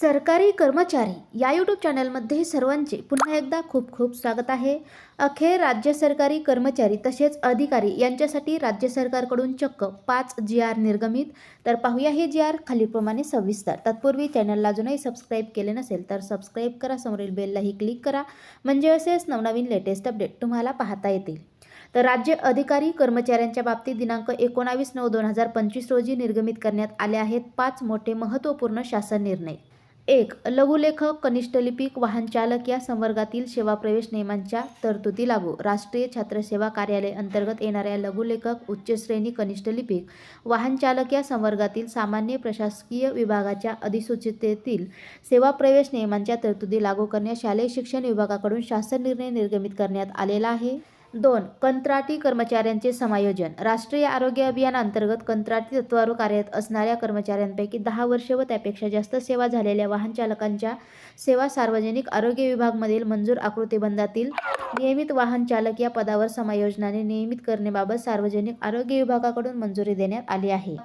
सरकारी कर्मचारी या यूट्यूब चॅनलमध्ये सर्वांचे पुन्हा एकदा खूप खूप स्वागत आहे. अखेर राज्य सरकारी कर्मचारी तसेच अधिकारी यांच्यासाठी राज्य सरकारकडून चक्क पाच जी आर निर्गमित. तर पाहूया हे जी आर खालीलप्रमाणे सविस्तर. तत्पूर्वी चॅनलला अजूनही सबस्क्राईब केले नसेल तर सबस्क्राईब करा. समोरील बेललाही क्लिक करा. म्हणजे असेच नवनवीन लेटेस्ट अपडेट तुम्हाला पाहता येतील. तर राज्य अधिकारी कर्मचाऱ्यांच्या बाबतीत दिनांक एकोणावीस नऊ दोन हजार पंचवीस रोजी निर्गमित करण्यात आले आहेत पाच मोठे महत्त्वपूर्ण शासन निर्णय. एक लघुलेखक कनिष्ठ लिपिक वाहन चालक या संवर्गातील सेवा प्रवेश नियमांच्या तरतुदी लागू. राष्ट्रीय छात्रसेवा कार्यालय अंतर्गत येणाऱ्या लघुलेखक उच्च श्रेणी कनिष्ठ लिपिक वाहन चालक या संवर्गातील सामान्य प्रशासकीय विभागाच्या अधिसूचितेतील सेवा प्रवेश नियमांच्या तरतुदी लागू करण्यास शालेय शिक्षण विभागाकडून शासन निर्णय निर्गमित करण्यात आलेला आहे. दोन कंत्राटी कर्मचाऱ्यांचे समायोजन. राष्ट्रीय आरोग्य अभियानांतर्गत कंत्राटी तत्वावर कार्यरत असणाऱ्या कर्मचाऱ्यांपैकी दहा वर्षे व त्यापेक्षा जास्त सेवा झालेल्या वाहन चालकांच्या सेवा सार्वजनिक आरोग्य विभागमधील मंजूर आकृतीबंधातील नियमित वाहन चालक या पदावर समायोजनाने नियमित करण्याबाबत सार्वजनिक आरोग्य विभागाकडून मंजुरी देण्यात आली आहे.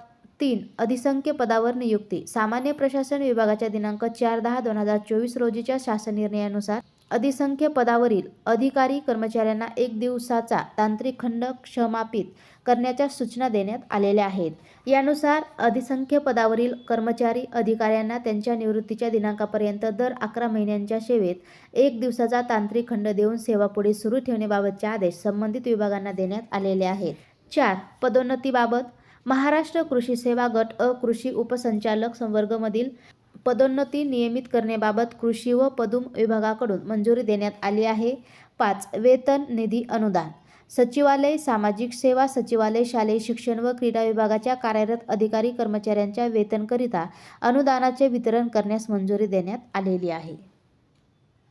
तीन अधिसंख्य पदावर नियुक्ती. सामान्य प्रशासन विभागाच्या दिनांक चार दहा दोन हजार चोवीस रोजीच्या शासन निर्णयानुसार अधिसंख्य पदावरील अधिकारी कर्मचाऱ्यांना एक दिवसाचा तांत्रिक खंड क्षमापित करण्याच्या सूचना देण्यात आलेल्या आहेत. यानुसार अधिसंख्य पदावरील कर्मचारी अधिकाऱ्यांना त्यांच्या निवृत्तीच्या दिनांकापर्यंत दर अकरा महिन्यांच्या सेवेत एक दिवसाचा तांत्रिक खंड देऊन सेवा पुढे सुरू ठेवण्याबाबतचे आदेश संबंधित विभागांना देण्यात आलेले आहेत. चार. पदोन्नतीबाबत महाराष्ट्र कृषी सेवा गट अ कृषी उपसंचालक संवर्गमधील पदोन्नती नियमित करण्याबाबत कृषी व पदुम विभागाकडून मंजुरी देण्यात आली आहे. पाच वेतन निधी अनुदान. सचिवालय सामाजिक सेवा सचिवालय शालेय शिक्षण व क्रीडा विभागाच्या कार्यरत अधिकारी कर्मचाऱ्यांच्या वेतनकरिता अनुदानाचे वितरण करण्यास मंजुरी देण्यात आलेली आहे.